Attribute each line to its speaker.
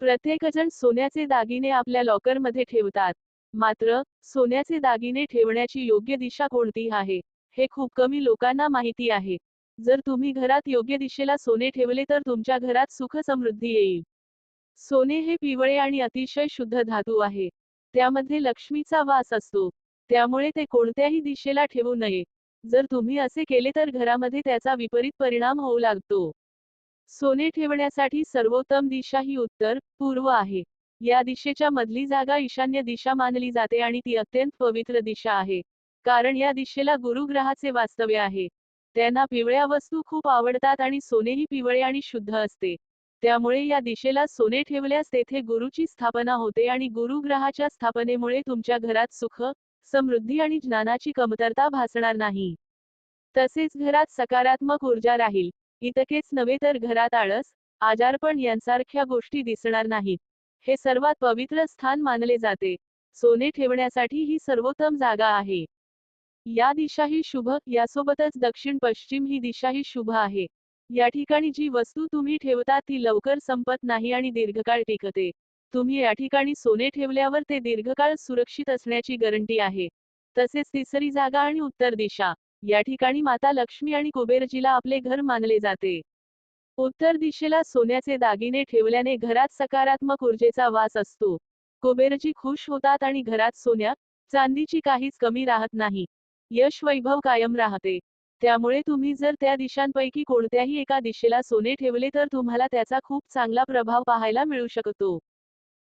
Speaker 1: प्रत्येकजण सोन्याचे दागिने आपल्या लॉकरमध्ये ठेवतात. मात्र सोन्याचे दागिने ठेवण्याची योग्य दिशा कोणती आहे हे खूप कमी लोकांना माहिती आहे. जर तुम्ही घरात योग्य दिशेला सोने ठेवले तर तुमच्या घरात सुख समृद्धी येईल. सोने हे पिवळे आणि अतिशय शुद्ध धातू आहे. त्यामध्ये लक्ष्मीचा वास असतो. त्यामुळे ते कोणत्याही दिशेला ठेवू नये. जर तुम्ही असे केले तर घरामध्ये त्याचा विपरीत परिणाम होऊ लागतो. सोने ठेवण्यासाठी सर्वोत्तम दिशा ही उत्तर पूर्व आहे. या दिशेच्या मधली जागा ईशान्य दिशा मानली जाते आणि ती अत्यंत पवित्र दिशा आहे. कारण या दिशेला गुरुग्रहाचे वास्तव्य आहे. त्यांना पिवळ्या वस्तू खूप आवडतात आणि सोनेही पिवळे आणि शुद्ध असते. त्यामुळे या दिशेला सोने ठेवल्यास तेथे गुरुची स्थापना होते आणि गुरुग्रहाच्या स्थापनेमुळे तुमच्या घरात सुख समृद्धी आणि ज्ञानाची कमतरता भासणार नाही. तसेच घरात सकारात्मक ऊर्जा राहील. इतकेच नव्हे तर घरात आळस आजारपण यांसारख्या गोष्टी दिसणार नाहीत. हे सर्वात पवित्र स्थान मानले जाते. सोने ठेवण्यासाठी ही सर्वोत्तम जागा आहे. या दिशाही शुभ यासोबतच दक्षिण पश्चिम ही दिशाही शुभ आहे. या ठिकाणी जी वस्तू तुम्ही ठेवता ती लवकर संपत नाही आणि दीर्घकाळ टिकते. तुम्ही या ठिकाणी सोने ठेवल्यावर ते दीर्घकाळ सुरक्षित असण्याची गरंटी आहे. तसेच तिसरी जागा आणि उत्तर दिशा. या ठिकाणी माता लक्ष्मी आणि कुबेरजीला आपले घर मानले जाते. उत्तर दिशेला सोन्याचे दागिने ठेवल्याने घरात सकारात्मक ऊर्जेचा वास असतो. कुबेरजी खुश होतात आणि घरात सोन्या चांदीची काहीच कमी राहत नाही. यश वैभव कायम राहते. त्यामुळे तुम्ही जर त्या दिशांपैकी कोणत्याही एका दिशेला सोने ठेवले तर तुम्हाला त्याचा खूप चांगला प्रभाव पाहायला मिळू शकतो.